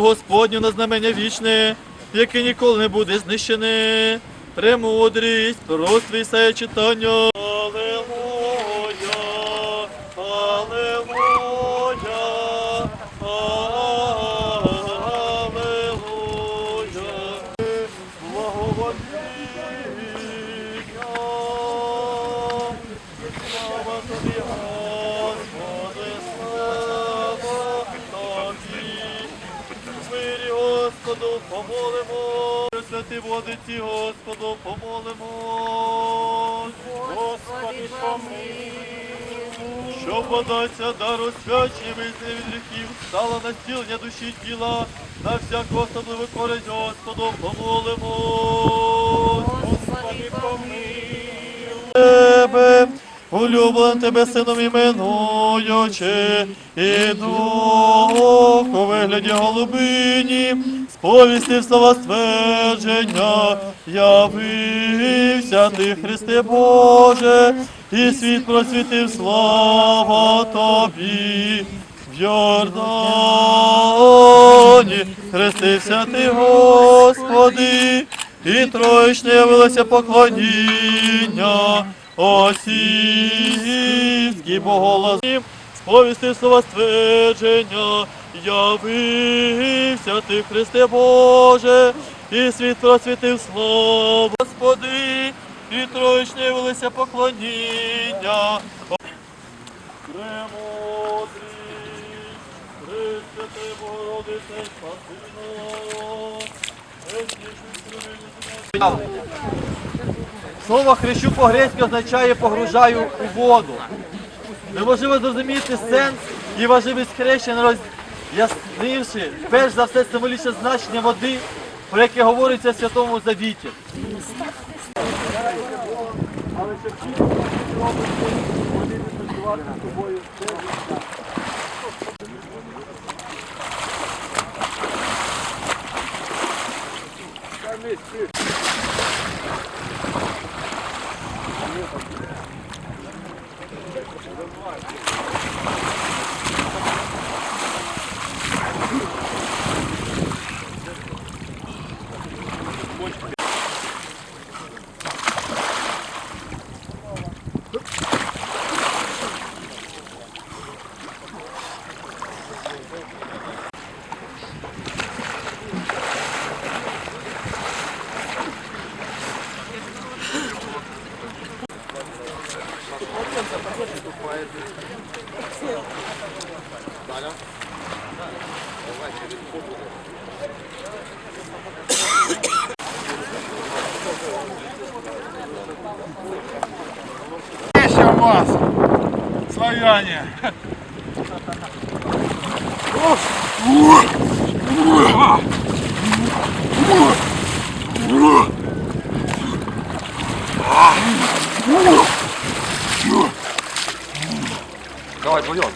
Господню на знамення вічне, яке ніколи не буде знищене. Премудрість, пророцтво Ісая читання. Алелуя, алелуя, алелуя. Слава тобі, Господи, слава тобі. В мирі Господу Святі водиці Господу помолимо. Господи, Щоб вода ця дару свячі визнання від гріхів, стала на зцілення душі тіла, на всяку особливу користь Господу помолимо. Господи, помилуй. Тебе, улюблен тебе сином іменуючи, і духу у вигляді голубині, сповісти слова ствердження, явився ти, Христе Боже, і світ просвітив слава тобі. В Йордані хрестився ти, Господи, і троєчне явилося поклоніння осівський боголос. Сповістив слова ствердження, явився ти, Христе Боже, і світ просвітив славу, Господи, і троєчне явилося поклоніння. Пресвяте Богородице, спаси. Слово хрещу по-грецьки означає погружаю у воду. Неможливо зрозуміти сенс і важливість хрещення, роз'яснивши перш за все символічне значення води, про яке говориться в Святому Завіті. Але щоб ті, вони не з тобою все життя. Еще вас, славяне! Ugh! Давай, вдвоем.